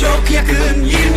çok yakın. 20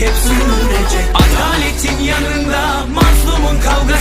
hep sürünecek Adaletin yanında mazlumun kavga